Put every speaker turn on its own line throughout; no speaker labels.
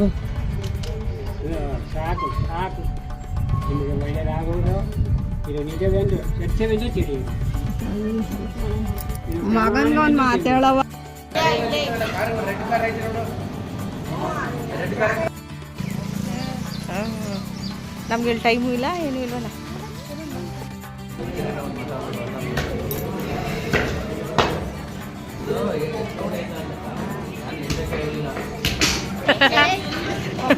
ಬಾ
ಸಾಕು ಸಾಕು ನಿಮಗೆ ಒಳ್ಳೆಯದಾಗುವುದು ಇದು ನಿಜವೆಂದು ಸತ್ಯವೆಂದು ತಿಳಿಯುವುದು
ಮಗನ್ಗ ಒಂದು ಮಾತೇಳವ ನಮ್ಗೆ ಇಲ್ಲಿ ಟೈಮು ಇಲ್ಲ ಏನೂ ಇಲ್ವಲ್ಲ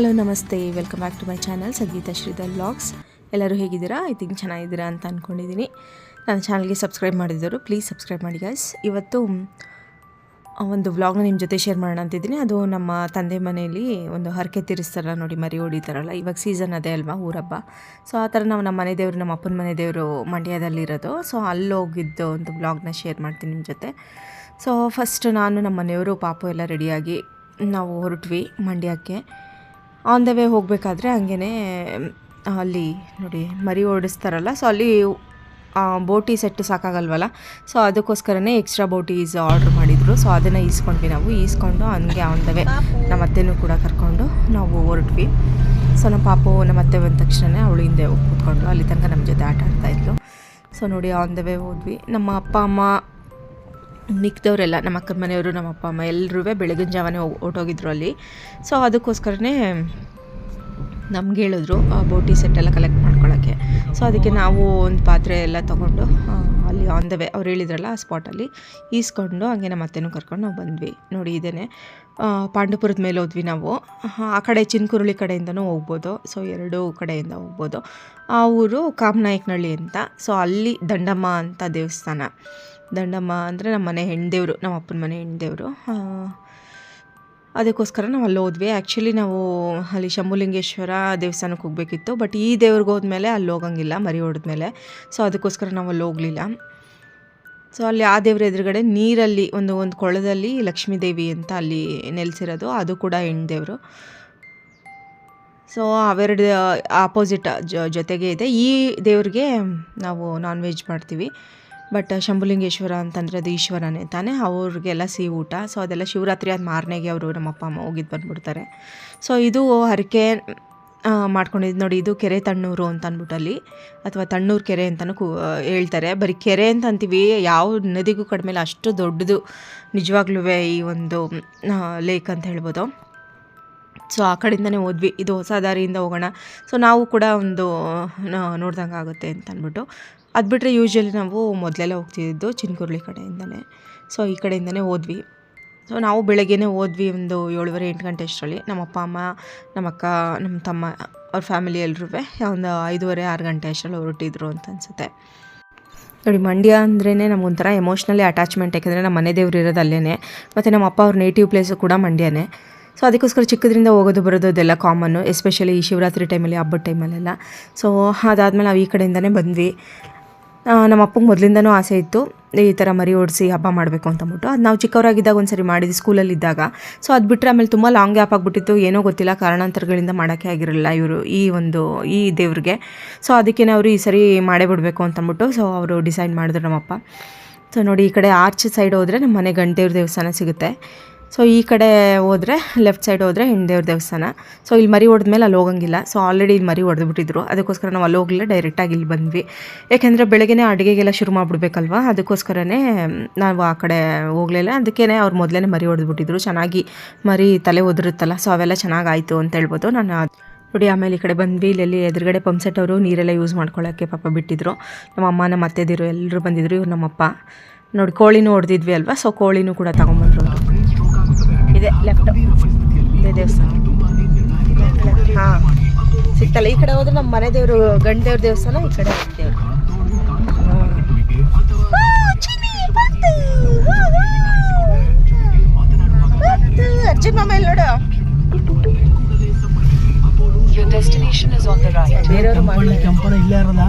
ಹಲೋ ನಮಸ್ತೆ. Welcome back to my channel Sangeetha Sridhar vlogs ಎಲ್ಲರೂ ಹೇಗಿದ್ದೀರಾ? ಐ ಥಿಂಕ್ ಚೆನ್ನಾಗಿದ್ದೀರಾ ಅಂತ ಅಂದ್ಕೊಂಡಿದ್ದೀನಿ ನನ್ನ ಚಾನಲ್ಗೆ ಸಬ್ಸ್ಕ್ರೈಬ್ ಮಾಡಿದ್ದವರು ಪ್ಲೀಸ್ ಸಬ್ಸ್ಕ್ರೈಬ್ ಮಾಡಿ ಗೈಸ್ ಇವತ್ತು ಒಂದು ವ್ಲಾಗ್ನ ನಿಮ್ಮ ಜೊತೆ ಶೇರ್ ಮಾಡೋಣ ಅಂತಿದ್ದೀನಿ ಅದು ನಮ್ಮ ತಂದೆ ಮನೆಯಲ್ಲಿ ಒಂದು ಹರಕೆ ತೀರಿಸ್ತಾರಲ್ಲ ನೋಡಿ, ಮರಿ ಹೊಡಿತಾರಲ್ಲ ಇವಾಗ ಸೀಸನ್ ಅದೇ ಅಲ್ವಾ, ಊರಬ್ಬ. ಸೊ ಆ ಥರ ನಾವು ನಮ್ಮ ಮನೆ ದೇವರು, ನಮ್ಮ ಅಪ್ಪನ ಮನೆ ದೇವರು ಮಂಡ್ಯದಲ್ಲಿರೋದು. ಸೊ ಅಲ್ಲಿ ಹೋಗಿದ್ದು ಒಂದು ವ್ಲಾಗ್ನ ಶೇರ್ ಮಾಡ್ತೀನಿ ನಿಮ್ಮ ಜೊತೆ. ಸೊ ಫಸ್ಟ್ ನಾನು ನಮ್ಮ ಮನೆಯವರು, ಪಾಪು ಎಲ್ಲ ರೆಡಿಯಾಗಿ ನಾವು ಹೊರಟ್ವಿ ಮಂಡ್ಯಕ್ಕೆ. ಆನ್ ದ ವೇ ಹೋಗಬೇಕಾದ್ರೆ ಹಂಗೇ ಅಲ್ಲಿ ನೋಡಿ ಮರಿ ಓಡಿಸ್ತಾರಲ್ಲ ಸೊ ಅಲ್ಲಿ ಬೋಟಿ ಸೆಟ್ ಸಾಕಾಗಲ್ವಲ್ಲ ಸೊ ಅದಕ್ಕೋಸ್ಕರನೇ ಎಕ್ಸ್ಟ್ರಾ ಬೋಟೀಸ್ ಆರ್ಡ್ರ್ ಮಾಡಿದರು ಸೊ ಅದನ್ನು ಈಸ್ಕೊಂಡ್ವಿ ನಾವು, ಈಸ್ಕೊಂಡು ಹಂಗೆ ಆನ್ ದ ವೇ ನಮ್ಮ ಅತ್ತೆನೂ ಕೂಡ ಕರ್ಕೊಂಡು ನಾವು ಹೊರಟ್ವಿ. ಸೊ ನಮ್ಮ ಪಾಪು, ನಮ್ಮ ಅತ್ತೆ ಬಂದ ತಕ್ಷಣ ಅವಳು ಹಿಂದೆ ಕೂತ್ಕೊಂಡು ಅಲ್ಲಿ ತನಕ ನಮ್ಮ ಜೊತೆ ಆಟ ಆಡ್ತಾಯಿದ್ಲು ಸೊ ನೋಡಿ ಆನ್ ದ ವೇ ಹೋದ್ವಿ. ನಮ್ಮ ಅಪ್ಪ, ಅಮ್ಮ ಮಿಕ್ದವರೆಲ್ಲ ನಮ್ಮ ಅಕ್ಕನ ಮನೆಯವರು, ನಮ್ಮ ಅಪ್ಪ, ಅಮ್ಮ ಎಲ್ಲರೂ ಬೆಳಗಿನ ಜಾವನೇ ಹೊಟ್ಟೋಗಿದ್ರು ಅಲ್ಲಿ. ಸೊ ಅದಕ್ಕೋಸ್ಕರನೇ ನಮ್ಗೆ ಹೇಳಿದ್ರು ಬೋಟಿ ಸೆಟ್ ಎಲ್ಲ ಕಲೆಕ್ಟ್ ಮಾಡ್ಕೊಳ್ಳೋಕ್ಕೆ ಸೊ ಅದಕ್ಕೆ ನಾವು ಒಂದು ಪಾತ್ರೆ ಎಲ್ಲ ತೊಗೊಂಡು ಅಲ್ಲಿ ಆನ್ ದ ವೇ ಅವ್ರು ಹೇಳಿದ್ರಲ್ಲ ಆ ಸ್ಪಾಟಲ್ಲಿ ಈಸ್ಕೊಂಡು ಹಂಗೆ ನಮ್ಮ ಅತ್ತೆನೂ ಕರ್ಕೊಂಡು ನಾವು ಬಂದ್ವಿ. ನೋಡಿ ಇದೇ ಪಾಂಡುಪುರದ ಮೇಲೆ ಹೋದ್ವಿ ನಾವು. ಆ ಕಡೆ ಚಿನ್ಕುರುಳಿ ಕಡೆಯಿಂದನೂ ಹೋಗ್ಬೋದು. ಸೊ ಎರಡೂ ಕಡೆಯಿಂದ ಹೋಗ್ಬೋದು. ಆ ಊರು ಕಾಮನಾಯಕನಹಳ್ಳಿ ಅಂತ. ಸೊ ಅಲ್ಲಿ ದಂಡಮ್ಮ ಅಂತ ದೇವಸ್ಥಾನ. ದಂಡಮ್ಮ ಅಂದರೆ ನಮ್ಮ ಮನೆ ಹೆಣ್ದೇವರು, ನಮ್ಮ ಅಪ್ಪನ ಮನೆ ಹೆಣ್ದೇವರು. ಅದಕ್ಕೋಸ್ಕರ ನಾವು ಅಲ್ಲಿ ಹೋದ್ವಿ ಆ್ಯಕ್ಚುಲಿ ನಾವು ಅಲ್ಲಿ ಶಂಭುಲಿಂಗೇಶ್ವರ ದೇವಸ್ಥಾನಕ್ಕೆ ಹೋಗಬೇಕಿತ್ತು ಬಟ್ ಈ ದೇವ್ರಿಗೆ ಹೋದ್ಮೇಲೆ ಅಲ್ಲಿ ಹೋಗಂಗಿಲ್ಲ, ಮರಿ ಹೊಡೆದ್ಮೇಲೆ. ಸೊ ಅದಕ್ಕೋಸ್ಕರ ನಾವು ಅಲ್ಲಿ ಹೋಗಲಿಲ್ಲ. ಸೊ ಅಲ್ಲಿ ಆ ದೇವ್ರ ಎದುರುಗಡೆ ನೀರಲ್ಲಿ ಒಂದು ಒಂದು ಕೊಳದಲ್ಲಿ ಲಕ್ಷ್ಮೀ ದೇವಿ ಅಂತ ಅಲ್ಲಿ ನೆಲೆಸಿರೋದು, ಅದು ಕೂಡ ಹೆಣ್ದೇವರು. ಸೊ ಅವೆರಡು ಆಪೋಸಿಟ್ ಜೊತೆಗೆ ಇದೆ. ಈ ದೇವ್ರಿಗೆ ನಾವು ನಾನ್ ವೆಜ್ ಮಾಡ್ತೀವಿ. ಬಟ್ ಶಂಭುಲಿಂಗೇಶ್ವರ ಅಂತಂದರೆ ಅದು ಈಶ್ವರನೇ ತಾನೇ, ಅವ್ರಿಗೆಲ್ಲ ಸಿಹಿ ಊಟ. ಸೊ ಅದೆಲ್ಲ ಶಿವರಾತ್ರಿ ಆದ ಮಾರನೆಗೆ ಅವರು ನಮ್ಮ ಅಪ್ಪ ಅಮ್ಮ ಹೋಗಿದ್ದು ಬಂದ್ಬಿಡ್ತಾರೆ. ಸೊ ಇದು ಹರಕೆ ಮಾಡ್ಕೊಂಡಿದ್ದು ನೋಡಿ, ಇದು ಕೆರೆ ತಣ್ಣೂರು ಅಂತ ಅಂದ್ಬಿಟ್ಟು ಅಲ್ಲಿ ಅಥವಾ ತಣ್ಣೂರು ಕೆರೆ ಅಂತಲೂ ಕೂ ಹೇಳ್ತಾರೆ. ಬರೀ ಕೆರೆ ಅಂತ ಅಂತೀವಿ, ಯಾವ ನದಿಗೂ ಕಡಿಮೆ ಅಷ್ಟು ದೊಡ್ಡದು ನಿಜವಾಗ್ಲೂ ಈ ಒಂದು ಲೇಕ್ ಅಂತ ಹೇಳ್ಬೋದು. ಸೊ ಆ ಕಡೆಯಿಂದನೇ ಹೋದ್ವಿ. ಇದು ಹೊಸ ದಾರಿಯಿಂದ ಹೋಗೋಣ. ಸೊ ನಾವು ಕೂಡ ಒಂದು ನೋಡ್ದಂಗೆ ಆಗುತ್ತೆ ಅಂತ ಅಂದ್ಬಿಟ್ಟು. ಅದು ಬಿಟ್ಟರೆ ಯೂಶ್ವಲಿ ನಾವು ಮೊದಲೆಲ್ಲ ಹೋಗ್ತಿದ್ದು ಚಿನ್ಕುರ್ಳಿ ಕಡೆಯಿಂದಲೇ ಸೊ ಈ ಕಡೆಯಿಂದನೇ ಹೋದ್ವಿ. ಸೊ ನಾವು ಬೆಳಗ್ಗೆನೇ ಹೋದ್ವಿ ಒಂದು ಏಳುವರೆ, ಎಂಟು ಗಂಟೆ ಅಷ್ಟರಲ್ಲಿ. ನಮ್ಮ ಅಪ್ಪ, ಅಮ್ಮ, ನಮ್ಮ ಅಕ್ಕ, ನಮ್ಮ ತಮ್ಮ, ಅವ್ರ ಫ್ಯಾಮಿಲಿ ಎಲ್ಲರೂ ಒಂದು ಐದೂವರೆ, ಆರು ಗಂಟೆ ಅಷ್ಟರಲ್ಲಿ ಹೊರಟಿದ್ರು ಅಂತ ಅನಿಸುತ್ತೆ. ನೋಡಿ, ಮಂಡ್ಯ ಅಂದ್ರೇ ನಮಗೊಂಥರ ಎಮೋಷ್ನಲಿ ಅಟ್ಯಾಚ್ಮೆಂಟ್ ಯಾಕೆಂದರೆ ನಮ್ಮ ಮನೆ ದೇವ್ರು ಇರೋದು ಅಲ್ಲೇ ಮತ್ತು ನಮ್ಮ ಅಪ್ಪ ಅವ್ರ ನೇಟಿವ್ ಪ್ಲೇಸು ಕೂಡ ಮಂಡ್ಯನೇ. ಸೊ ಅದಕ್ಕೋಸ್ಕರ ಚಿಕ್ಕದ್ರಿಂದ ಹೋಗೋದು ಬರೋದು ಅದೆಲ್ಲ ಕಾಮನ್ನು ಎಸ್ಪೆಷಲಿ ಈ ಶಿವರಾತ್ರಿ ಟೈಮಲ್ಲಿ ಹಬ್ಬದ ಟೈಮಲ್ಲೆಲ್ಲ ಸೊ ಅದಾದಮೇಲೆ ನಾವು ಈ ಕಡೆಯಿಂದನೇ ಬಂದ್ವಿ. ನಮ್ಮ ಅಪ್ಪಗೆ ಮೊದಲಿಂದನೂ ಆಸೆ ಇತ್ತು, ಈ ಥರ ಮರಿ ಓಡಿಸಿ ಹಬ್ಬ ಮಾಡಬೇಕು ಅಂತ ಅಂದ್ಬಿಟ್ಟು. ಅದು ನಾವು ಚಿಕ್ಕವರಾಗಿದ್ದಾಗ ಒಂದು ಸರಿ ಮಾಡಿದ್ವಿ, ಸ್ಕೂಲಲ್ಲಿದ್ದಾಗ. ಸೊ ಅದು ಬಿಟ್ಟರೆ ಆಮೇಲೆ ತುಂಬ ಲಾಂಗ್ ಗ್ಯಾಪ್ ಆಗಿಬಿಟ್ಟಿತ್ತು, ಏನೋ ಗೊತ್ತಿಲ್ಲ, ಕಾರಣಾಂತರಗಳಿಂದ ಮಾಡೋಕ್ಕೆ ಆಗಿರಲಿಲ್ಲ ಇವರು ಈ ಒಂದು, ಈ ದೇವ್ರಿಗೆ. ಸೊ ಅದಕ್ಕೆ ಅವರು ಈ ಸರಿ ಮಾಡೇ ಬಿಡಬೇಕು ಅಂತಂದ್ಬಿಟ್ಟು ಸೊ ಅವರು ಡಿಸೈಡ್ ಮಾಡಿದ್ರು ನಮ್ಮಪ್ಪ ಸೊ ನೋಡಿ, ಈ ಕಡೆ ಆರ್ಚ್ ಸೈಡ್ ಹೋದರೆ ನಮ್ಮ ಮನೆ ಗಂಟೆಯವ್ರ ದೇವಸ್ಥಾನ ಸಿಗುತ್ತೆ. ಸೊ ಈ ಕಡೆ ಹೋದರೆ ಲೆಫ್ಟ್ ಸೈಡ್ ಹೋದರೆ ಹಿಂದೇವ್ರ ದೇವಸ್ಥಾನ. ಸೊ ಇಲ್ಲಿ ಮರಿ ಹೊಡೆದ್ಮೇಲೆ ಅಲ್ಲಿ ಹೋಗಂಗಿಲ್ಲ. ಸೊ ಆಲ್ರೆಡಿ ಇಲ್ಲಿ ಮರಿ ಹೊಡೆದ್ಬಿಟ್ಟಿದ್ರು. ಅದಕ್ಕೋಸ್ಕರ ನಾವು ಅಲ್ಲಿ ಹೋಗಲಿಲ್ಲ ಡೈರೆಕ್ಟಾಗಿ ಇಲ್ಲಿ ಬಂದ್ವಿ. ಯಾಕೆಂದರೆ ಬೆಳಗ್ಗೆನೇ ಅಡುಗೆಗೆಲ್ಲ ಶುರು ಮಾಡಿಬಿಡ್ಬೇಕಲ್ವ? ಅದಕ್ಕೋಸ್ಕರನೇ ನಾವು ಆ ಕಡೆ ಹೋಗಲಿಲ್ಲ. ಅದಕ್ಕೇ ಅವ್ರು ಮೊದಲೇ ಮರಿ ಹೊಡೆದ್ಬಿಟ್ಟಿದ್ರು. ಚೆನ್ನಾಗಿ ಮರಿ ತಲೆ ಒದರುತ್ತಲ್ಲ ಸೊ ಅವೆಲ್ಲ ಚೆನ್ನಾಗಾಯಿತು ಅಂತ ಹೇಳ್ಬೋದು. ನಾನು ನೋಡಿ, ಆಮೇಲೆ ಈ ಕಡೆ ಬಂದ್ವಿ. ಇಲ್ಲೆಲ್ಲಿ ಎದುರುಗಡೆ ಪಂಪ್ಸೆಟ್ ಅವರು ನೀರೆಲ್ಲ ಯೂಸ್ ಮಾಡ್ಕೊಳ್ಳೋಕ್ಕೆ ಪಾಪ ಬಿಟ್ಟಿದ್ರು. ನಮ್ಮ ಅಮ್ಮ ನಮ್ಮ ಅತ್ತೆದಿರು ಎಲ್ಲರೂ ಬಂದಿದ್ರು, ಇವ್ರು ನಮ್ಮಪ್ಪ. ನೋಡಿ, ಕೋಳಿನೂ ಹೊಡೆದಿದ್ವಿ ಅಲ್ವಾ? ಸೊ ಕೋಳಿನೂ ಕೂಡ ತಗೊಂಬಂದ್ರು. ಇದೆ ಲೆಫ್ಟ್ ಇದೆ ದೇವಸ್ಥಾನ. ಹಾಂ ಸಿಕ್ತಲ್ಲ ಈ ಕಡೆ ಹೋದ್ರೆ ನಮ್ಮ ಮನೆ ದೇವರು, ಗಂಡ ದೇವ್ರ ದೇವಸ್ಥಾನ, ಈ ಕಡೆ ದೇವ್ರು. ಅರ್ಜುನ್ ಮಾಮ ಇಲ್ಲಿ ನೋಡು
ಬೇರೆಯವರು ಮಾಡಿ.
ಕೆಂಪಣ್ಣ ಕೆಂಪಣ್ಣ ಇಲ್ಲೇ ಇರಲ್ಲ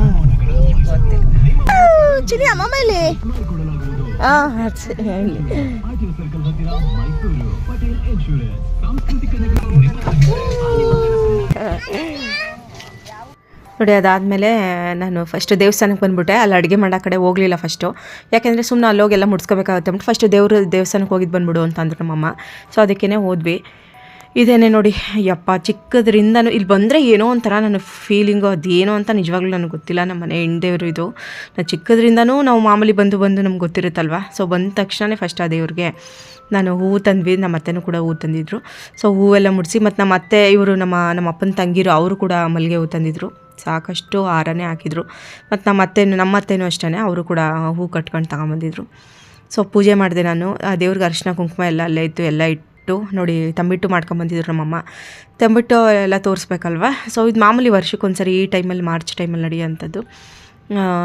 ನೋಡಿ, ಅದಾದಮೇಲೆ ನಾನು ಫಸ್ಟ್ ದೇವಸ್ಥಾನಕ್ಕೆ ಬಂದುಬಿಟ್ಟೆ. ಅಲ್ಲಿ ಅಡುಗೆ ಮಾಡೋ ಕಡೆ ಹೋಗಲಿಲ್ಲ ಫಸ್ಟು ಯಾಕೆಂದರೆ ಸುಮ್ಮನೆ ಅಲ್ಲೋಗೆಲ್ಲ ಮುಡ್ಸ್ಕೋಬೇಕಾಗುತ್ತೆ ಅಂದ್ಬಿಟ್ಟು ಫಸ್ಟ್ ದೇವರು ದೇವಸ್ಥಾನಕ್ಕೆ ಹೋಗಿದ್ದು ಬಂದ್ಬಿಡು ಅಂತಂದ್ರು ನಮ್ಮಮ್ಮ. ಸೊ ಅದಕ್ಕೇ ಹೋದ್ವಿ. ಇದೇನೆ ನೋಡಿ, ಯಪ್ಪ, ಚಿಕ್ಕದ್ರಿಂದನೂ ಇಲ್ಲಿ ಬಂದರೆ ಏನೋ ಒಂಥರ ನನ್ನ ಫೀಲಿಂಗು ಅದೇನೋ ಅಂತ ನಿಜವಾಗ್ಲೂ ನನಗೆ ಗೊತ್ತಿಲ್ಲ. ನಮ್ಮ ಮನೆ ಹೆಣ್ದೇವ್ರು ಇದು. ನಾನು ಚಿಕ್ಕದ್ರಿಂದನೂ ನಾವು ಮಾಮೂಲಿ ಬಂದು ಬಂದು ನಮ್ಗೆ ಗೊತ್ತಿರುತ್ತಲ್ವ? ಸೊ ಬಂದ ತಕ್ಷಣವೇ ಫಸ್ಟ್ ಆ ದೇವ್ರಿಗೆ ನಾನು ಹೂವು ತಂದ್ವಿ, ನಮ್ಮ ಅತ್ತೆನೂ ಕೂಡ ಹೂವು ತಂದಿದ್ರು. ಸೊ ಹೂವೆಲ್ಲ ಮುಡಿಸಿ ಮತ್ತು ನಮ್ಮ ಅತ್ತೆ, ಇವರು ನಮ್ಮ ನಮ್ಮ ಅಪ್ಪನ ತಂಗಿರು, ಅವರು ಕೂಡ ಮಲ್ಲಿಗೆ ಹೂವು ತಂದಿದ್ರು. ಸಾಕಷ್ಟು ಹಾರನೇ ಹಾಕಿದ್ರು. ಮತ್ತು ನಮ್ಮ ಅತ್ತೆನೂ ನಮ್ಮ ಅತ್ತೆನೂ ಅಷ್ಟೇ ಅವರು ಕೂಡ ಹೂ ಕಟ್ಕೊಂಡು ತಗೊಂಬಂದಿದ್ರು. ಸೊ ಪೂಜೆ ಮಾಡಿದೆ ನಾನು. ಆ ದೇವ್ರಿಗೆ ಅರಿಶಿನ, ಕುಂಕುಮ ಎಲ್ಲ ಅಲ್ಲೇ ಇತ್ತು, ಎಲ್ಲ ಇಟ್ಟು ನೋಡಿ ತಂಬಿಟ್ಟು ಮಾಡ್ಕೊಂಬಂದಿದ್ರು ನಮ್ಮಮ್ಮ. ತಂಬಿಟ್ಟು ಎಲ್ಲ ತೋರಿಸ್ಬೇಕಲ್ವ? ಸೊ ಇದು ಮಾಮೂಲಿ ವರ್ಷಕ್ಕೊಂದ್ಸರಿ ಈ ಟೈಮಲ್ಲಿ, ಮಾರ್ಚ್ ಟೈಮಲ್ಲಿ ನಡೆಯುವಂಥದ್ದು.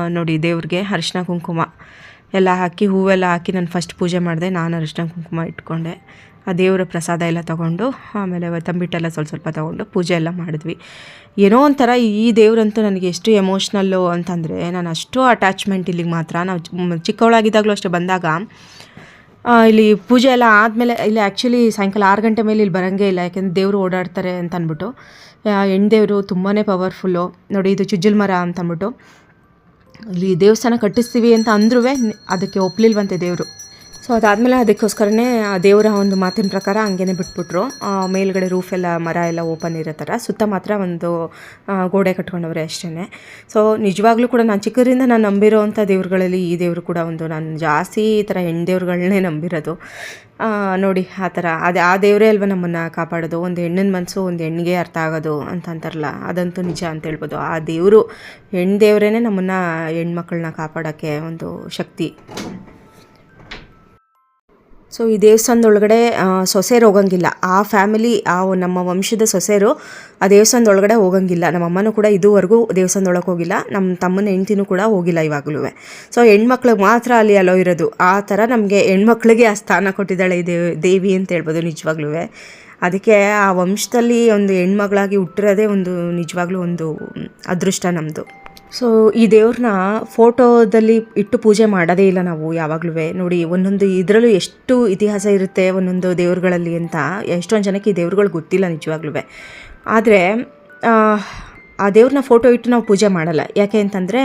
ನೋಡಿ ದೇವ್ರಿಗೆ ಅರಿಶಿನ, ಕುಂಕುಮ. ಎಲ್ಲ ಹಾಕಿ, ಹೂವೆಲ್ಲ ಹಾಕಿ ನಾನು ಫಸ್ಟ್ ಪೂಜೆ ಮಾಡಿದೆ. ನಾನು ಅರಿಶಿನ ಕುಂಕುಮ ಇಟ್ಕೊಂಡೆ. ಆ ದೇವರ ಪ್ರಸಾದ ಎಲ್ಲ ತೊಗೊಂಡು, ಆಮೇಲೆ ತಂಬಿಟ್ಟೆಲ್ಲ ಸ್ವಲ್ಪ ಸ್ವಲ್ಪ ತೊಗೊಂಡು ಪೂಜೆ ಎಲ್ಲ ಮಾಡಿದ್ವಿ. ಏನೋ ಒಂಥರ ಈ ದೇವರಂತೂ ನನಗೆ ಎಷ್ಟು ಎಮೋಷ್ನಲ್ಲು ಅಂತಂದರೆ, ನಾನು ಅಷ್ಟು ಅಟ್ಯಾಚ್ಮೆಂಟ್ ಇಲ್ಲಿಗೆ ಮಾತ್ರ. ನಾವು ಚಿಕ್ಕವಳಾಗಿದ್ದಾಗಲೂ ಅಷ್ಟೇ ಬಂದಾಗ ಇಲ್ಲಿ ಪೂಜೆ ಎಲ್ಲ ಆದಮೇಲೆ ಇಲ್ಲಿ ಆ್ಯಕ್ಚುಲಿ ಸಾಯಂಕಾಲ ಆರು ಗಂಟೆ ಮೇಲೆ ಇಲ್ಲಿ ಬರೋಂಗೇ ಇಲ್ಲ. ಯಾಕೆಂದರೆ ದೇವರು ಓಡಾಡ್ತಾರೆ ಅಂತ ಅಂದ್ಬಿಟ್ಟು ಹೆಣ್ದೇವರು ತುಂಬಾ ಪವರ್ಫುಲ್ಲು ನೋಡಿ ಇದು ಚುಜ್ಜಲ್ ಮರ ಅಂತ ಅಂದ್ಬಿಟ್ಟು ಇಲ್ಲಿ ದೇವಸ್ಥಾನ ಕಟ್ಟಿಸ್ತೀವಿ ಅಂತ ಅಂದ್ರೂ ಅದಕ್ಕೆ ಒಪ್ಪಲಿಲ್ವಂತೆ ದೇವರು. ಸೊ ಅದಾದಮೇಲೆ ಅದಕ್ಕೋಸ್ಕರನೇ ದೇವರ ಒಂದು ಮಾತಿನ ಪ್ರಕಾರ ಹಂಗೇನೆ ಬಿಟ್ಬಿಟ್ರು. ಮೇಲ್ಗಡೆ ರೂಫ್ ಎಲ್ಲ, ಮರ ಎಲ್ಲ ಓಪನ್ ಇರೋ ಥರ. ಸುತ್ತ ಮಾತ್ರ ಒಂದು ಗೋಡೆ ಕಟ್ಕೊಂಡವ್ರೆ ಅಷ್ಟೇ ಸೊ ನಿಜವಾಗ್ಲೂ ಕೂಡ ನಾನು ಚಿಕ್ಕದ್ರಿಂದ ನಾನು ನಂಬಿರೋ ಅಂಥ ದೇವ್ರುಗಳಲ್ಲಿ ಈ ದೇವರು ಕೂಡ ಒಂದು, ನಾನು ಜಾಸ್ತಿ ಈ ಥರ ಹೆಣ್ಣು ನಂಬಿರೋದು. ನೋಡಿ, ಆ ಥರ. ಅದೇ, ಆ ದೇವರೇ ಅಲ್ವ ನಮ್ಮನ್ನು ಕಾಪಾಡೋದು? ಒಂದು ಹೆಣ್ಣಿನ ಮನಸ್ಸು ಒಂದು ಹೆಣ್ಣಿಗೆ ಅರ್ಥ ಆಗೋದು ಅಂತ ಅಂತಾರಲ್ಲ, ಅದಂತೂ ನಿಜ ಅಂತ ಹೇಳ್ಬೋದು. ಆ ದೇವರು ಹೆಣ್ಣು ದೇವರೇ ನಮ್ಮನ್ನು ಹೆಣ್ಮಕ್ಳನ್ನ ಕಾಪಾಡೋಕ್ಕೆ ಒಂದು ಶಕ್ತಿ. ಸೊ ಈ ದೇವಸ್ಥಾನದೊಳಗಡೆ ಸೊಸೆರು ಹೋಗಂಗಿಲ್ಲ ಆ ಫ್ಯಾಮಿಲಿ ಆ ನಮ್ಮ ವಂಶದ ಸೊಸೆರು ಆ ದೇವಸ್ಥಾನದೊಳಗಡೆ ಹೋಗಂಗಿಲ್ಲ. ನಮ್ಮ ಅಮ್ಮನೂ ಕೂಡ ಇದುವರೆಗೂ ದೇವಸ್ಥಾನದೊಳಗೆ ಹೋಗಿಲ್ಲ. ನಮ್ಮ ತಮ್ಮನ ಹೆಂಡ್ತಿನೂ ಕೂಡ ಹೋಗಿಲ್ಲ ಇವಾಗಲೂ. ಸೊ ಹೆಣ್ಮಕ್ಳಿಗೆ ಮಾತ್ರ ಅಲ್ಲಿ ಅಲೋ ಇರೋದು. ಆ ಥರ ನಮಗೆ ಹೆಣ್ಮಕ್ಳಿಗೆ ಆ ಸ್ಥಾನ ಕೊಟ್ಟಿದ್ದಾಳೆ ಈ ದೇವ್, ದೇವಿ ಅಂತ ಹೇಳ್ಬೋದು ನಿಜವಾಗ್ಲೂ. ಅದಕ್ಕೆ ಆ ವಂಶದಲ್ಲಿ ಒಂದು ಹೆಣ್ಮಗಳಾಗಿ ಹುಟ್ಟಿರೋದೇ ಒಂದು ನಿಜವಾಗ್ಲೂ ಒಂದು ಅದೃಷ್ಟ ನಮ್ಮದು ಸೊ ಈ ದೇವ್ರನ್ನ ಫೋಟೋದಲ್ಲಿ ಇಟ್ಟು ಪೂಜೆ ಮಾಡೋದೇ ಇಲ್ಲ ನಾವು ಯಾವಾಗಲೂ ನೋಡಿ, ಒಂದೊಂದು ಇದರಲ್ಲೂ ಎಷ್ಟು ಇತಿಹಾಸ ಇರುತ್ತೆ ಒಂದೊಂದು ದೇವ್ರುಗಳಲ್ಲಿ ಅಂತ ಎಷ್ಟೊಂದು ಜನಕ್ಕೆ ಈ ದೇವ್ರುಗಳು ಗೊತ್ತಿಲ್ಲ ನಿಜವಾಗ್ಲೂ ಆದರೆ, ಆ ದೇವ್ರನ್ನ ಫೋಟೋ ಇಟ್ಟು ನಾವು ಪೂಜೆ ಮಾಡಲ್ಲ. ಯಾಕೆ ಅಂತಂದರೆ,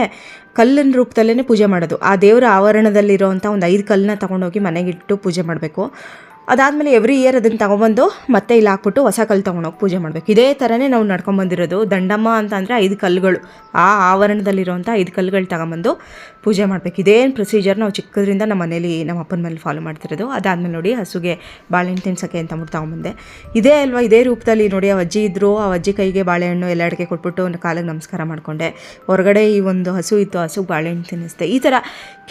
ಕಲ್ಲಿನ ರೂಪದಲ್ಲೇ ಪೂಜೆ ಮಾಡೋದು. ಆ ದೇವರ ಆವರಣದಲ್ಲಿರೋವಂಥ ಒಂದು ಐದು ಕಲ್ಲನ್ನ ತೊಗೊಂಡೋಗಿ ಮನೆಗಿಟ್ಟು ಪೂಜೆ ಮಾಡಬೇಕು. ಅದಾದಮೇಲೆ ಎವ್ರಿ ಇಯರ್ ಅದನ್ನು ತಗೊಬಂದು ಮತ್ತೆ ಇಲ್ಲಿ ಹಾಕ್ಬಿಟ್ಟು ಹೊಸ ಕಲ್ಲು ತೊಗೊಂಡೋಗಿ ಪೂಜೆ ಮಾಡಬೇಕು. ಇದೇ ಥರನೇ ನಾವು ನಡ್ಕೊಂಬಂದಿರೋದು ದಂಡಮ್ಮ ಅಂತ ಅಂದರೆ ಐದು ಕಲ್ಲುಗಳು. ಆ ಆವರಣದಲ್ಲಿರುವಂಥ ಐದು ಕಲ್ಲುಗಳು ತಗೊಂಬಂದು ಪೂಜೆ ಮಾಡಬೇಕು. ಇದೇನು ಪ್ರೊಸೀಜರ್ ನಾವು ಚಿಕ್ಕದ್ರಿಂದ ನಮ್ಮ ಮನೇಲಿ ನಮ್ಮ ಅಪ್ಪನ ಮೇಲೆ ಫಾಲೋ ಮಾಡ್ತಿರೋದು. ಅದಾದಮೇಲೆ ನೋಡಿ ಹಸುಗೆ ಬಾಳೆಹಣ್ಣು ತಿನ್ಸೋಕ್ಕೆ ಅಂತ ಅಂದ್ಬಿಟ್ಟು ತೊಗೊಂಬಂದೆ. ಇದೇ ಅಲ್ವಾ, ಇದೇ ರೂಪದಲ್ಲಿ ನೋಡಿ ಆ ಅಜ್ಜಿ ಇದ್ದರು ಆ ಅಜ್ಜಿ ಕೈಗೆ ಬಾಳೆಹಣ್ಣು ಎಲ್ಲ ಅಡಿಕೆ ಕೊಟ್ಬಿಟ್ಟು ಒಂದು ಕಾಲಿಗೆ ನಮಸ್ಕಾರ ಮಾಡಿಕೊಂಡೆ. ಹೊರಗಡೆ ಈ ಒಂದು ಹಸು ಇತ್ತು ಹಸುಗೆ ಬಾಳೆಹಣ್ಣು ತಿನ್ನಿಸ್ದೆ. ಈ ಥರ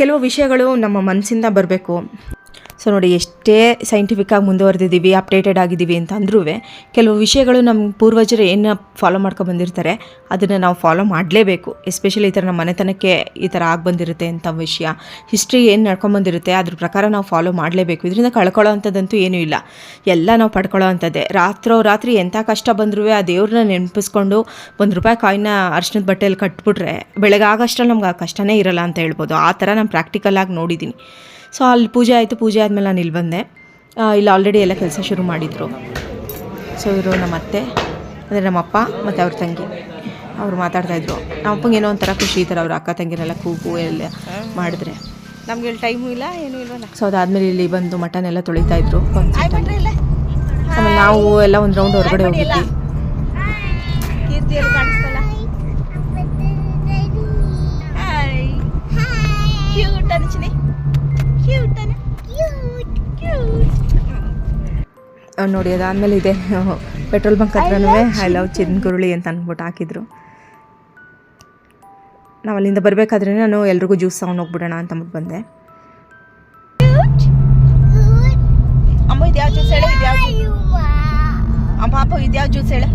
ಕೆಲವು ವಿಷಯಗಳು ನಮ್ಮ ಮನಸ್ಸಿಂದ ಬರಬೇಕು. ಸೊ ನೋಡಿ, ಎಷ್ಟೇ ಸೈಂಟಿಫಿಕ್ಕಾಗಿ ಮುಂದುವರೆದಿದ್ದೀವಿ ಅಪ್ಡೇಟೆಡ್ ಆಗಿದ್ದೀವಿ ಅಂತ ಅಂದ್ರೂ ಕೆಲವು ವಿಷಯಗಳು ನಮ್ಮ ಪೂರ್ವಜರು ಏನು ಫಾಲೋ ಮಾಡ್ಕೊಂಡು ಬಂದಿರ್ತಾರೆ, ಅದನ್ನು ನಾವು ಫಾಲೋ ಮಾಡಲೇಬೇಕು. ಎಸ್ಪೆಷಲಿ ಈ ಥರ ನಮ್ಮ ಮನೆತನಕ್ಕೆ ಈ ಥರ ಆಗಿ ಬಂದಿರುತ್ತೆ ಅಂತ ವಿಷಯ. ಹಿಸ್ಟ್ರಿ ಏನು ನಡ್ಕೊಂಬಂದಿರುತ್ತೆ ಅದ್ರ ಪ್ರಕಾರ ನಾವು ಫಾಲೋ ಮಾಡಲೇಬೇಕು. ಇದರಿಂದ ಕಳ್ಕೊಳ್ಳೋ ಅಂಥದ್ದಂತೂ ಏನೂ ಇಲ್ಲ. ಎಲ್ಲ ನಾವು ಪಡ್ಕೊಳ್ಳೋ ಅಂಥದ್ದೇ ರಾತ್ರೋ ರಾತ್ರಿ ಎಂಥ ಕಷ್ಟ ಬಂದರೂ ಆ ದೇವ್ರನ್ನ ನೆನಪಿಸ್ಕೊಂಡು ಒಂದು ರೂಪಾಯಿ ಕಾಯಿನ ಅರ್ಶನದ ಬಟ್ಟೆಯಲ್ಲಿ ಕಟ್ಬಿಟ್ರೆ, ಬೆಳಗ್ಗೆ ಆಗಷ್ಟರಲ್ಲಿ ನಮ್ಗೆ ಆ ಕಷ್ಟನೇ ಇರಲ್ಲ ಅಂತ ಹೇಳ್ಬೋದು. ಆ ಥರ ನಾನು ಪ್ರಾಕ್ಟಿಕಲಾಗಿ ನೋಡಿದ್ದೀನಿ ಸೊ ಅಲ್ಲಿ ಪೂಜೆ ಆಯಿತು ಪೂಜೆ ಆದಮೇಲೆ ನಾನು ಇಲ್ಲಿ ಬಂದೆ. ಇಲ್ಲಿ ಆಲ್ರೆಡಿ ಎಲ್ಲ ಕೆಲಸ ಶುರು ಮಾಡಿದರು. ಸೊ ಇವರು ನಮ್ಮ ಅತ್ತೆ ಅಂದರೆ ನಮ್ಮಪ್ಪ ಮತ್ತು ಅವ್ರ ತಂಗಿ. ಅವ್ರು ಮಾತಾಡ್ತಾಯಿದ್ರು ನಮ್ಮ ಅಪ್ಪಂಗೆ ಏನೋ ಒಂಥರ ಖುಷಿ ಈ ಥರ ಅವ್ರ ಅಕ್ಕ ತಂಗಿರೆಲ್ಲ ಕೂಗು ಎಲ್ಲ ಮಾಡಿದ್ರೆ.
ನಮಗೆ ಇಲ್ಲಿ ಟೈಮು ಇಲ್ಲ ಏನೂ ಇಲ್ಲ
ಸೊ ಅದಾದಮೇಲೆ ಇಲ್ಲಿ ಬಂದು ಮಟನ್ ಎಲ್ಲ ತೊಳಿತಾಯಿದ್ರು ಆಮೇಲೆ ನಾವು ಎಲ್ಲ ಒಂದು ರೌಂಡ್ ಹೊರಗಡೆ ಹೋಗಿದ್ವಿ. ನೋಡಿ ಅದಾದಮೇಲೆ ಇದೆ ಪೆಟ್ರೋಲ್ ಬಂಕ್ ಹತ್ರನೂ ಐ ಲವ್ ಚಿನ್ಗುರುಳಿ ಅಂತ ಅಂದ್ಬಿಟ್ಟು ಹಾಕಿದ್ರು. ನಾವು ಅಲ್ಲಿಂದ ಬರಬೇಕಾದ್ರೆ ನಾನು ಎಲ್ರಿಗೂ ಜ್ಯೂಸ್ ತಗೊಂಡು ಹೋಗ್ಬಿಡೋಣ ಅಂತ ಅಂದ್ಬಿಟ್ಟು ಬಂದೆ.
ಅಮ್ಮ ಇದು ಯಾವ ಜ್ಯೂಸ್ ಹೇಳು ಇದು ಯಾವ ಅಮ್ಮ ಪಾಪ ಇದು ಯಾವ ಜ್ಯೂಸ್ ಹೇಳು?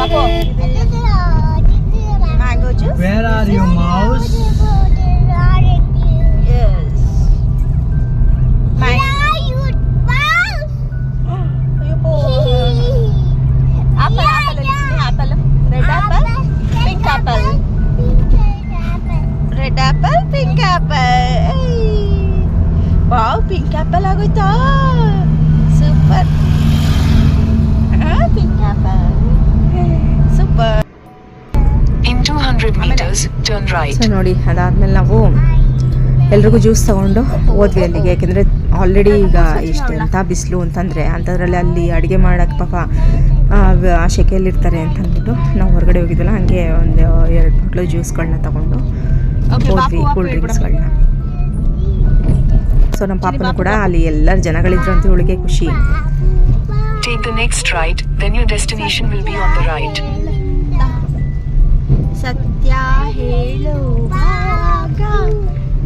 ಪಾಪ mango
juice where are you
mouse ನೋಡಿ ಅದಾದಮೇಲೆ ನಾವು ಎಲ್ರಿಗೂ ಜ್ಯೂಸ್ ತೊಗೊಂಡು ಹೋದ್ವಿ ಅಲ್ಲಿಗೆ. ಯಾಕೆಂದರೆ ಆಲ್ರೆಡಿ ಈಗ ಇಷ್ಟು ಎಂಥ ಬಿಸಿಲು ಅಂತಂದರೆ ಅಂಥದ್ರಲ್ಲಿ ಅಲ್ಲಿ ಅಡುಗೆ ಮಾಡೋಕ್ಕೆ ಪಾಪ ಆ, ಶೆಕೆಯಲ್ಲಿರ್ತಾರೆ ಅಂತ ಅಂದ್ಬಿಟ್ಟು ನಾವು ಹೊರಗಡೆ ಹೋಗಿದ್ವಲ್ಲ ಹಂಗೆ ಒಂದು ಎರಡು ಬಾಟ್ಲು ಜ್ಯೂಸ್ಗಳನ್ನ ತೊಗೊಂಡು ಹೋದ್ವಿ
ಬಾಪು,
ಕೂಲ್ ಡ್ರಿಂಕ್ಸ್ಗಳನ್ನ ಸೊ ನಮ್ಮ ಪಾಪನೂ ಕೂಡ ಅಲ್ಲಿ ಎಲ್ಲರ ಜನಗಳಿದ್ರು ಅಂತ ಅವಳಿಗೆ ಖುಷಿ.
ಸತ್ಯ the next right, then your destination will be on the right.
ಸತ್ಯ ಹೇಳುವಾಗ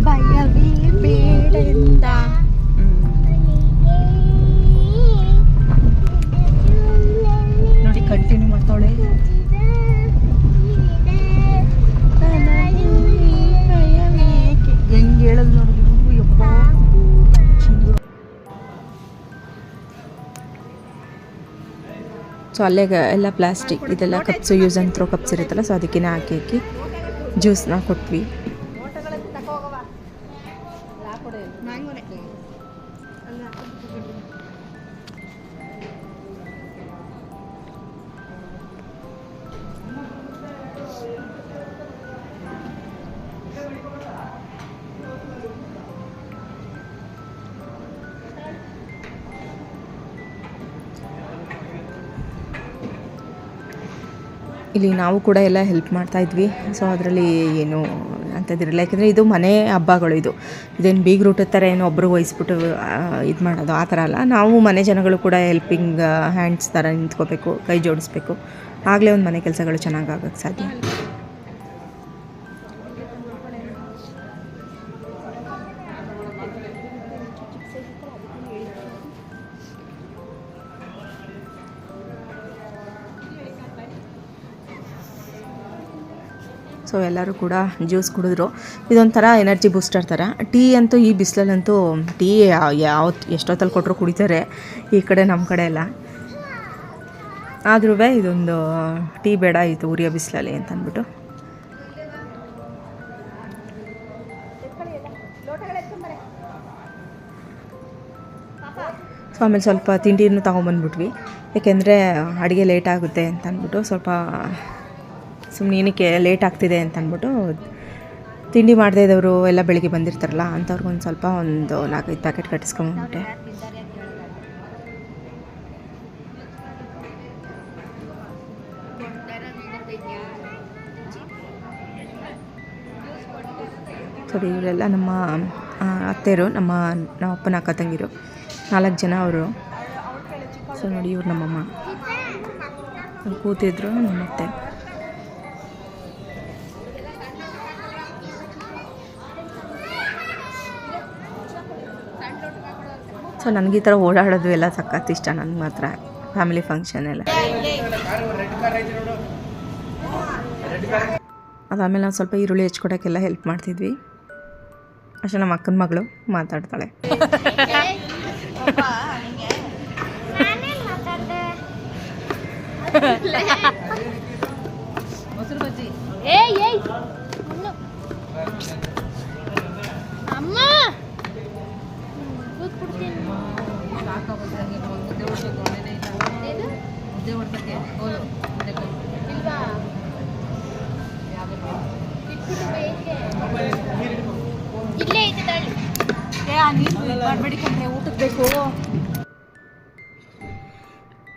ಭಯವೇ ಬೇಡೆಂದ ನೋಡಿ ಕಂಟಿನ್ಯೂ ಮಾಡ್ತಾವಳೆ ಹೆಂಗ್ ಹೇಳೋದು
ಸೊ ಅಲ್ಲೇ ಎಲ್ಲ ಪ್ಲಾಸ್ಟಿಕ್ ಇದೆಲ್ಲ cups use and throw cups ಇರುತ್ತಲ್ಲ ಸೊ ಅದಕ್ಕೆ ಹಾಕಿ ಹಾಕಿ ಜ್ಯೂಸ್ನ ಕೊಟ್ವಿ. ಇಲ್ಲಿ ನಾವು ಕೂಡ ಎಲ್ಲ ಹೆಲ್ಪ್ ಮಾಡ್ತಾ ಇದ್ವಿ. ಸೊ ಅದರಲ್ಲಿ ಏನು ಅಂಥದ್ದಿರಲ್ಲ, ಯಾಕೆಂದರೆ ಇದು ಮನೆ ಹಬ್ಬಗಳು ಇದು. ಇದೇನು ಬೀಗ್ ರೂಟ್ ಥರ ಏನು ಒಬ್ಬರು ವಹಿಸ್ಬಿಟ್ಟು ಇದು ಮಾಡೋದು ಆ ಥರ ಅಲ್ಲ. ನಾವು ಮನೆ ಜನಗಳು ಕೂಡ ಹೆಲ್ಪಿಂಗ್ ಹ್ಯಾಂಡ್ಸ್ ಥರ ನಿಂತ್ಕೋಬೇಕು, ಕೈ ಜೋಡಿಸ್ಬೇಕು. ಆಗಲೇ ಒಂದು ಮನೆ ಕೆಲಸಗಳು ಚೆನ್ನಾಗಿ ಆಗೋಕ್ಕೆ ಸಾಧ್ಯ. ಸೊ ಎಲ್ಲರೂ ಕೂಡ ಜ್ಯೂಸ್ ಕುಡಿದ್ರು. ಇದೊಂಥರ ಎನರ್ಜಿ ಬೂಸ್ಟರ್ ಥರ. ಟೀ ಅಂತೂ ಈ ಬಿಸಿಲಲ್ಲಂತೂ ಟೀ ಯಾವ ಎಷ್ಟೊತ್ತಲ್ಲಿ ಕೊಟ್ಟರು ಕುಡಿತಾರೆ. ಈ ಕಡೆ ನಮ್ಮ ಕಡೆ ಎಲ್ಲ. ಆದ್ರೂ ಇದೊಂದು ಟೀ ಬೇಡ ಇದು ಉರಿಯ ಬಿಸಿಲಲ್ಲಿ ಅಂತ ಅಂದ್ಬಿಟ್ಟು. ಸೊ ಆಮೇಲೆ ಸ್ವಲ್ಪ ತಿಂಡಿನೂ ತೊಗೊಂಬಂದ್ಬಿಟ್ವಿ. ಏಕೆಂದರೆ ಅಡುಗೆ ಲೇಟ್ ಆಗುತ್ತೆ ಅಂತ ಅಂದ್ಬಿಟ್ಟು ಸ್ವಲ್ಪ ಸುಮ್ಮನೆ ಏನಕ್ಕೆ ಲೇಟ್ ಆಗ್ತಿದೆ ಅಂತ ಅಂದ್ಬಿಟ್ಟು ತಿಂಡಿ ಮಾಡದೇ ಇದ್ದವರು ಎಲ್ಲ ಬೆಳಿಗ್ಗೆ ಬಂದಿರ್ತಾರಲ್ಲ ಅಂಥವ್ರಿಗೊಂದು ಸ್ವಲ್ಪ ಒಂದು ನಾಲ್ಕೈದು ಪ್ಯಾಕೆಟ್ ಕಟ್ಟಿಸ್ಕೊಂಬಿಟ್ಟೆ ಸರಿ, ಇವರೆಲ್ಲ ನಮ್ಮ ಅತ್ತೆಯರು, ನಮ್ಮ ನಮ್ಮ ಅಪ್ಪನ ಅಕ್ಕ ತಂಗಿರು, ನಾಲ್ಕು ಜನ ಅವರು. ಸೊ ನೋಡಿ ಇವ್ರು ನಮ್ಮಮ್ಮ. ಕೂತಿದ್ರು ನಮ್ಮತ್ತೆ. ಸೊ ನನಗೆ ಈ ಥರ ಓಡಾಡೋದು ಎಲ್ಲ ಸಖತ್ ಇಷ್ಟ ನನಗೆ ಮಾತ್ರ. ಫ್ಯಾಮಿಲಿ ಫಂಕ್ಷನ್ ಎಲ್ಲ. ಅದಾದಮೇಲೆ ನಾವು ಸ್ವಲ್ಪ ಈರುಳ್ಳಿ ಹೆಚ್ಕೊಡೋಕ್ಕೆಲ್ಲ ಹೆಲ್ಪ್ ಮಾಡ್ತಿದ್ವಿ. ಅಷ್ಟೇ ನಮ್ಮ ಅಕ್ಕನ ಮಗಳು ಮಾತಾಡ್ತಾಳೆ.
ಏಯ್ ಏಯ್.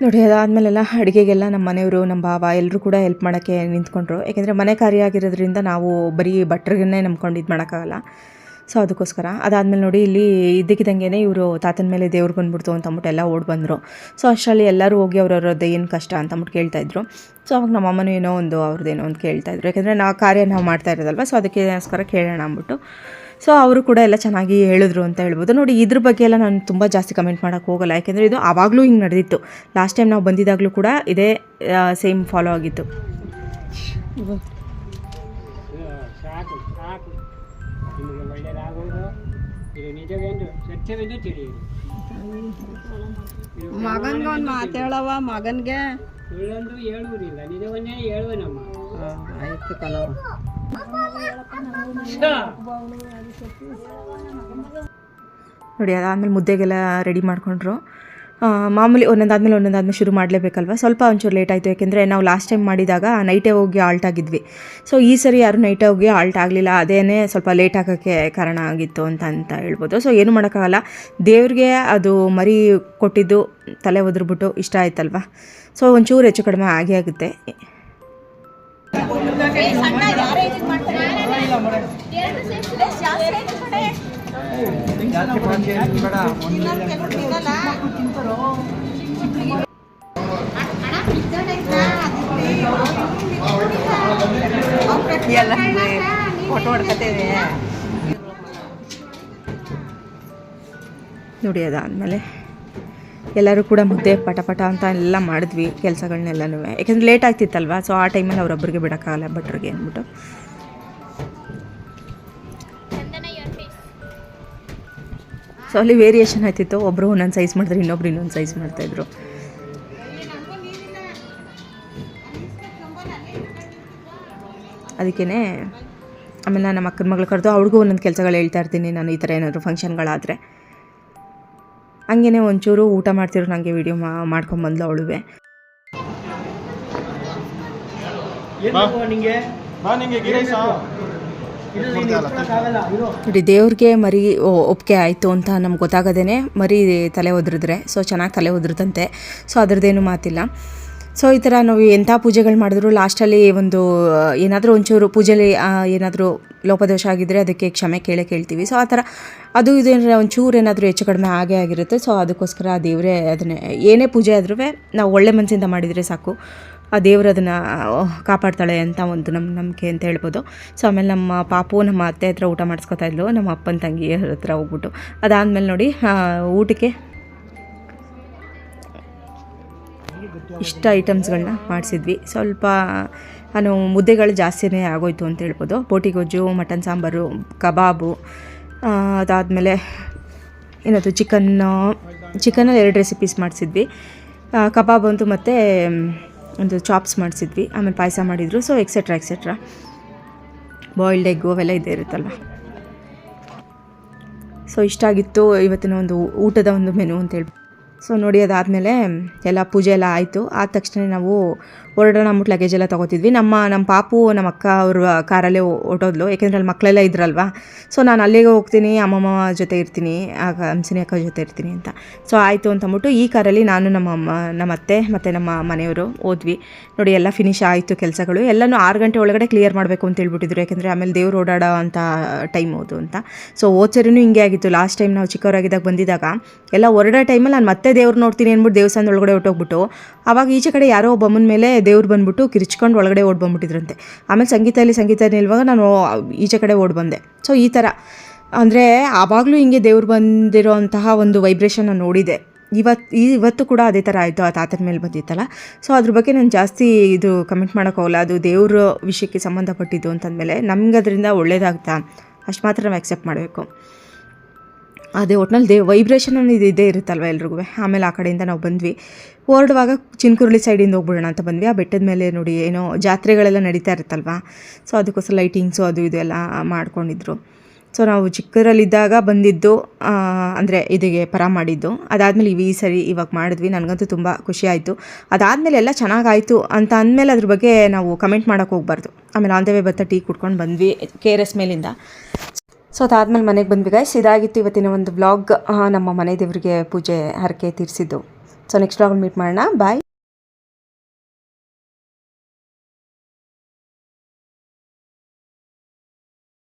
ನೋಡಿ, ಅದಾದಮೇಲೆಲ್ಲ ಅಡುಗೆಗೆಲ್ಲ ನಮ್ಮ ಮನೆಯವರು, ನಮ್ಮ ಭಾವ ಎಲ್ಲರೂ ಕೂಡ ಹೆಲ್ಪ್ ಮಾಡೋಕ್ಕೆ ನಿಂತ್ಕೊಂಡ್ರು. ಯಾಕೆಂದರೆ ಮನೆ ಕಾರ್ಯ ಆಗಿರೋದ್ರಿಂದ ನಾವು ಬರೀ ಭಟ್ರಿಗನ್ನೇ ನಂಬ್ಕೊಂಡು ಇದು ಮಾಡೋಕ್ಕಾಗಲ್ಲ. ಸೊ ಅದಕ್ಕೋಸ್ಕರ. ಅದಾದಮೇಲೆ ನೋಡಿ, ಇಲ್ಲಿ ಇದ್ದಕ್ಕಿದ್ದಂಗೆ ಇವರು ತಾತನ ಮೇಲೆ ದೇವ್ರಿಗೆ ಬಂದ್ಬಿಡ್ತು ಅಂತ ಅಂದ್ಬಿಟ್ಟು ಎಲ್ಲ ಓಡಿ ಬಂದರು. ಸೊ ಅಷ್ಟರಲ್ಲಿ ಎಲ್ಲರೂ ಹೋಗಿ ಅವ್ರವ್ರದ್ದು ಏನು ಕಷ್ಟ ಅಂತ ಅಂದ್ಬಿಟ್ಟು ಕೇಳ್ತಾಯಿದ್ರು ಸೊ ಅವಾಗ ನಮ್ಮ ಅಮ್ಮನೂ ಏನೋ ಒಂದು ಅವ್ರದ್ದೇನೋ ಒಂದು ಕೇಳ್ತಾಯಿದ್ರು ಯಾಕೆಂದರೆ ನಾವು ಕಾರ್ಯ ನಾವು ಮಾಡ್ತಾ ಇರೋದಲ್ವ? ಸೊ ಅದಕ್ಕೋಸ್ಕರ ಕೇಳೋಣ ಅಂದ್ಬಿಟ್ಟು. ಸೊ ಅವರು ಕೂಡ ಎಲ್ಲ ಚೆನ್ನಾಗಿ ಹೇಳಿದ್ರು ಅಂತ ಹೇಳ್ಬೋದು. ನೋಡಿ ಇದ್ರ ಬಗ್ಗೆ ಎಲ್ಲ ನಾನು ತುಂಬ ಜಾಸ್ತಿ ಕಮೆಂಟ್ ಮಾಡೋಕ್ಕೆ ಹೋಗಲ್ಲ. ಯಾಕೆಂದರೆ ಇದು ಆವಾಗಲೂ ಹಿಂಗೆ ನಡೆದಿತ್ತು. ಲಾಸ್ಟ್ ಟೈಮ್ ನಾವು ಬಂದಿದ್ದಾಗಲೂ ಕೂಡ ಇದೇ ಸೇಮ್ ಫಾಲೋ ಆಗಿತ್ತು.
ಮಗನ್ಗೆ ಒಂದು ಮಾತು ಹೇಳವ ಮಗನ್ಗೆ.
ಹೇಳುವುದಿಲ್ಲ ನಿಜವನ್ನೇ ಹೇಳುವನಮ್ಮ.
ಆಯ್ತು ಕಲವ
ನೋಡಿ, ಅದಾದಮೇಲೆ ಮುದ್ದೆಗೆಲ್ಲ ರೆಡಿ ಮಾಡಿಕೊಂಡ್ರು. ಮಾಮೂಲಿ ಒಂದೊಂದಾದ್ಮೇಲೆ ಒಂದೊಂದಾದ್ಮೇಲೆ ಶುರು ಮಾಡಲೇಬೇಕಲ್ವ? ಸ್ವಲ್ಪ ಒಂಚೂರು ಲೇಟ್ ಆಯಿತು, ಯಾಕೆಂದರೆ ನಾವು ಲಾಸ್ಟ್ ಟೈಮ್ ಮಾಡಿದಾಗ ನೈಟೇ ಹೋಗಿ ಆಲ್ಟ್ ಆಗಿದ್ವಿ. ಸೊ ಈ ಸರಿ ಯಾರು ನೈಟೇ ಹೋಗಿ ಆಲ್ಟ್ ಆಗಲಿಲ್ಲ, ಅದೇನೇ ಸ್ವಲ್ಪ ಲೇಟ್ ಆಗೋಕ್ಕೆ ಕಾರಣ ಆಗಿತ್ತು ಅಂತ ಅಂತ ಹೇಳ್ಬೋದು. ಸೊ ಏನು ಮಾಡೋಕ್ಕಾಗಲ್ಲ. ದೇವ್ರಿಗೆ ಅದು ಮರಿ ಕೊಟ್ಟಿದ್ದು ತಲೆ ಒದ್ರುಬಿಟ್ಟು ಇಷ್ಟ ಆಯ್ತಲ್ವ? ಸೊ ಒಂಚೂರು ಹೆಚ್ಚು ಕಡಿಮೆ ಆಗೇ ಆಗುತ್ತೆ.
ಎಲ್ಲ ಫೋಟೋ ಹೊಡ್ಕತೇವೆ
ನೋಡಿ ಅದಾದಮೇಲೆ. ಎಲ್ಲರೂ ಕೂಡ ಮುದ್ದೆ ಪಟ ಪಟ ಅಂತ ಎಲ್ಲ ಮಾಡಿದ್ವಿ ಕೆಲಸಗಳನ್ನೆಲ್ಲನೂ ಯಾಕೆಂದರೆ ಲೇಟ್ ಆಗ್ತಿತ್ತಲ್ವ ಸೊ ಆ ಟೈಮಲ್ಲಿ ಅವರೊಬ್ಬರಿಗೆ ಬಿಡೋಕ್ಕಾಗಲ್ಲ ಭಟ್ರಿಗೆ ಅಂದ್ಬಿಟ್ಟು ಸೊ ಅಲ್ಲಿ ವೇರಿಯೇಷನ್ ಆಯ್ತಿತ್ತು ಒಬ್ಬರು ಒಂದೊಂದು ಸೈಜ್ ಮಾಡಿದ್ರು ಇನ್ನೊಬ್ರು ಇನ್ನೊಂದು ಸೈಜ್ ಮಾಡ್ತಾಯಿದ್ರು ಅದಕ್ಕೇ ಆಮೇಲೆ ನಾನು ನಮ್ಮ ಅಕ್ಕನ ಮಗಳು ಕರೆದು ಅವ್ರಿಗೂ ಒಂದೊಂದು ಕೆಲಸಗಳು ಹೇಳ್ತಾ ಇರ್ತೀನಿ ನಾನು ಈ ಥರ ಏನಾದರೂ ಫಂಕ್ಷನ್ಗಳಾದರೆ ಹಂಗೇ ಒಂಚೂರು ಊಟ ಮಾಡ್ತಿರೋ ನನಗೆ ವೀಡಿಯೋ ಮಾಡ್ಕೊಂಬಂದ್ಲು ಅವಳುವೆ. ನೋಡಿ ದೇವ್ರಿಗೆ ಮರಿ ಒಪ್ಪಿಗೆ ಆಯಿತು ಅಂತ ನಮ್ಗೆ ಗೊತ್ತಾಗದೇ ಮರಿ ತಲೆ ಒದ್ರಿದ್ರೆ. ಸೊ ಚೆನ್ನಾಗಿ ತಲೆ ಒದ್ರದಂತೆ. ಸೊ ಅದ್ರದ್ದೇನು ಮಾತಿಲ್ಲ. ಸೊ ಈ ಥರ ನಾವು ಎಂಥ ಪೂಜೆಗಳು ಮಾಡಿದ್ರು? ಲಾಸ್ಟಲ್ಲಿ ಒಂದು ಏನಾದರೂ ಒಂಚೂರು ಪೂಜೆಯಲ್ಲಿ ಏನಾದರೂ ಲೋಪದೋಷ ಆಗಿದ್ದರೆ ಅದಕ್ಕೆ ಕ್ಷಮೆ ಕೇಳೇ ಕೇಳ್ತೀವಿ. ಸೊ ಆ ಥರ ಅದು ಇದು ಒಂಚೂರು ಏನಾದರೂ ಹೆಚ್ಚು ಕಡಿಮೆ ಆಗೇ ಆಗಿರುತ್ತೆ. ಸೊ ಅದಕ್ಕೋಸ್ಕರ ಆ ದೇವರೇ ಅದನ್ನೇ, ಏನೇ ಪೂಜೆ ಆದ್ರೂ ನಾವು ಒಳ್ಳೆ ಮನಸ್ಸಿಂದ ಮಾಡಿದರೆ ಸಾಕು. ಆ ದೇವರು ಅದನ್ನು ಕಾಪಾಡ್ತಾಳೆ ಅಂತ ಒಂದು ನಮ್ಮ ನಂಬಿಕೆ ಅಂತ ಹೇಳ್ಬೋದು. ಸೊ ಆಮೇಲೆ ನಮ್ಮ ಪಾಪು, ನಮ್ಮ ಅತ್ತೆ ಹತ್ರ ಊಟ ಮಾಡಿಸ್ಕೊತಾ ಇದ್ಲು. ನಮ್ಮ ಅಪ್ಪನ ತಂಗಿ ಹತ್ರ ಹೋಗ್ಬಿಟ್ಟು. ಅದಾದಮೇಲೆ ನೋಡಿ ಊಟಕ್ಕೆ ಇಷ್ಟ ಐಟಮ್ಸ್ಗಳನ್ನ ಮಾಡಿಸಿದ್ವಿ. ಸ್ವಲ್ಪ ನಾನು ಮುದ್ದೆಗಳು ಜಾಸ್ತಿನೇ ಆಗೋಯ್ತು ಅಂತ ಹೇಳ್ಬೋದು. ಬೋಟಿ ಗೊಜ್ಜು ಮಟನ್ ಸಾಂಬಾರು, ಕಬಾಬು ಅದಾದಮೇಲೆ ಏನದು ಚಿಕನ್ನು ಚಿಕನಲ್ಲಿ ಎರಡು ರೆಸಿಪೀಸ್ ಮಾಡಿಸಿದ್ವಿ. ಕಬಾಬ್ ಅಂತೂ ಮತ್ತು, ಒಂದು ಚಾಪ್ಸ್ ಮಾಡಿಸಿದ್ವಿ. ಆಮೇಲೆ ಪಾಯಸ ಮಾಡಿದರು. So etcetera etcetera boiled egg ಅವೆಲ್ಲ ಇದೇ ಇರುತ್ತಲ್ಲ ಸೊ ಇಷ್ಟ ಆಗಿತ್ತು ಇವತ್ತಿನ ಒಂದು ಊಟದ ಒಂದು ಮೆನು ಅಂತೇಳಿ ಸೊ ನೋಡಿ ಅದಾದಮೇಲೆ ಎಲ್ಲ ಪೂಜೆ ಎಲ್ಲ ಆಯಿತು. ಆದ ತಕ್ಷಣ ನಾವು ಹೊರಡೋಣ ಅಂದ್ಬಿಟ್ಟು ಲಗೇಜ್ ಎಲ್ಲ ತೊಗೋತಿದ್ವಿ. ನಮ್ಮ ನಮ್ಮ ಪಾಪು, ನಮ್ಮ ಅಕ್ಕ ಅವರು ಕಾರಲ್ಲೇ ಹೊಟ್ಟೋದ್ಲು ಯಾಕೆಂದರೆ ಅಲ್ಲಿ ಮಕ್ಕಳೆಲ್ಲ ಇದ್ರಲ್ವಾ? ಸೊ ನಾನು ಅಲ್ಲಿಗೆ ಹೋಗ್ತೀನಿ, ಅಮ್ಮಮ್ಮ ಜೊತೆ ಇರ್ತೀನಿ, ಆಗ ಹಂಸಿನಿ ಅಕ್ಕ ಜೊತೆ ಇರ್ತೀನಿ ಅಂತ. ಸೊ ಆಯಿತು ಅಂತ ಅಂದ್ಬಿಟ್ಟು ಈ ಕಾರಲ್ಲಿ ನಾನು, ನಮ್ಮ ಅಮ್ಮ, ನಮ್ಮ ಅತ್ತೆ ಮತ್ತು ನಮ್ಮ ಮನೆಯವರು ಹೋದ್ವಿ. ನೋಡಿ, ಎಲ್ಲ ಫಿನಿಶ್ ಆಯಿತು ಕೆಲಸಗಳು. ಎಲ್ಲನೂ ಆರು ಗಂಟೆ ಒಳಗಡೆ ಕ್ಲಿಯರ್ ಮಾಡಬೇಕು ಅಂತ ಹೇಳ್ಬಿಟ್ಟಿದ್ರು. ಯಾಕೆಂದರೆ ಆಮೇಲೆ ದೇವ್ರು ಓಡಾಡೋ ಅಂತ ಟೈಮ್ ಹೋದು ಅಂತ. ಸೊ ಓಚರಿನೂ ಹಿಂಗೆ ಆಗಿತ್ತು. ಲಾಸ್ಟ್ ಟೈಮ್ ನಾವು ಚಿಕ್ಕವರಾಗಿದ್ದಾಗ ಬಂದಿದ್ದಾಗ ಎಲ್ಲ ಹೊರಡೋ ಟೈಮಲ್ಲಿ ನಾನು ಮತ್ತೆ ದೇವ್ರು ನೋಡ್ತೀನಿ ಅಂದ್ಬಿಟ್ಟು ದೇವಸ್ಥಾನದ ಒಳಗಡೆ ಹೊಟ್ಟೋಗ್ಬಿಟ್ಟು ಆವಾಗ ಈಚೆ ಕಡೆ ಯಾರೋ ಒಬ್ಬಮ್ಮನ ಮೇಲೆ ದೇವ್ರು ಬಂದ್ಬಿಟ್ಟು ಕಿರಿಚ್ಕೊಂಡು ಒಳಗಡೆ ಓಡ್ ಬಂದ್ಬಿಟ್ಟಿದ್ರಂತೆ. ಆಮೇಲೆ ಸಂಗೀತದಲ್ಲಿ ಸಂಗೀತ ನಿಲ್ವಾಗ ನಾನು ಈಚೆ ಕಡೆ ಓಡ್ ಬಂದೆ. ಸೊ ಈ ಥರ. ಅಂದರೆ ಆವಾಗಲೂ ಹಿಂಗೆ ದೇವ್ರು ಬಂದಿರೋಂತಹ ಒಂದು ವೈಬ್ರೇಷನ್ ನೋಡಿದೆ. ಇವತ್ತು ಇವತ್ತು ಕೂಡ ಅದೇ ಥರ ಆಯಿತು, ಆ ತಾತನ ಮೇಲೆ ಬಂದಿತ್ತಲ್ಲ. ಸೊ ಅದ್ರ ಬಗ್ಗೆ ನಾನು ಜಾಸ್ತಿ ಇದು ಕಮೆಂಟ್ ಮಾಡೋಕ್ಕೋಗಲ್ಲ ಅದು ದೇವ್ರ ವಿಷಯಕ್ಕೆ ಸಂಬಂಧಪಟ್ಟಿದ್ದು ಅಂತಂದಮೇಲೆ ನಮ್ಗೆ ಅದರಿಂದ ಒಳ್ಳೇದಾಗ್ತಾ, ಅಷ್ಟು ಮಾತ್ರ ನಾವು ಆಕ್ಸೆಪ್ಟ್ ಮಾಡಬೇಕು. ಅದೇ ಒಟ್ನಲ್ಲಿ ದೇ ವೈಬ್ರೇಷನ್ ಅನ್ನೋದು ಇದೇ ಇರುತ್ತಲ್ವ ಎಲ್ರಿಗೂ? ಆಮೇಲೆ ಆ ಕಡೆಯಿಂದ ನಾವು ಬಂದ್ವಿ. ಹೊರಡುವಾಗ ಚಿನ್ಕುರುಳಿ ಸೈಡಿಂದ ಹೋಗ್ಬಿಡೋಣ ಅಂತ ಬಂದ್ವಿ. ಆ ಬೆಟ್ಟದ ಮೇಲೆ ನೋಡಿ ಏನೋ ಜಾತ್ರೆಗಳೆಲ್ಲ ನಡೀತಾ ಇರುತ್ತಲ್ವ? ಸೊ ಅದಕ್ಕೋಸ್ಕರ ಲೈಟಿಂಗ್ಸು ಅದು ಇದು ಎಲ್ಲ ಮಾಡ್ಕೊಂಡಿದ್ರು. ಸೊ ನಾವು ಚಿಕ್ಕದರಲ್ಲಿದ್ದಾಗ ಬಂದಿದ್ದು ಅಂದರೆ ಇದಿಗೆ ಪರ ಮಾಡಿದ್ದು. ಅದಾದಮೇಲೆ ಈ ಸರಿ ಇವಾಗ ಮಾಡಿದ್ವಿ. ನನಗಂತೂ ತುಂಬ ಖುಷಿ ಆಯಿತು. ಅದಾದಮೇಲೆ ಎಲ್ಲ ಚೆನ್ನಾಗಾಯಿತು ಅಂತ ಅಂದಮೇಲೆ ಅದ್ರ ಬಗ್ಗೆ ನಾವು ಕಮೆಂಟ್ ಮಾಡೋಕ್ಕೆ ಹೋಗ್ಬಾರ್ದು. ಆಮೇಲೆ ಆನ್ ದ ವೇ ಬತ್ತ ಟೀ ಕುಡ್ಕೊಂಡು ಬಂದ್ವಿ ಕೆ ಆರ್ ಎಸ್ ಮೇಲಿಂದ. ಸೊ ಅದಾದಮೇಲೆ ಮನೆಗೆ ಬಂದ್ವಿ ಗೈಸ್ ಇದಾಗಿತ್ತು ಇವತ್ತಿನ ಒಂದು ಬ್ಲಾಗ್ ನಮ್ಮ ಮನೆ ದೇವರಿಗೆ ಪೂಜೆ, ಹರಕೆ ತೀರಿಸಿದ್ದು. ಸೊ ನೆಕ್ಸ್ಟ್ ಬ್ಲಾಗ್ ಮೀಟ್ ಮಾಡೋಣ. ಬಾಯ್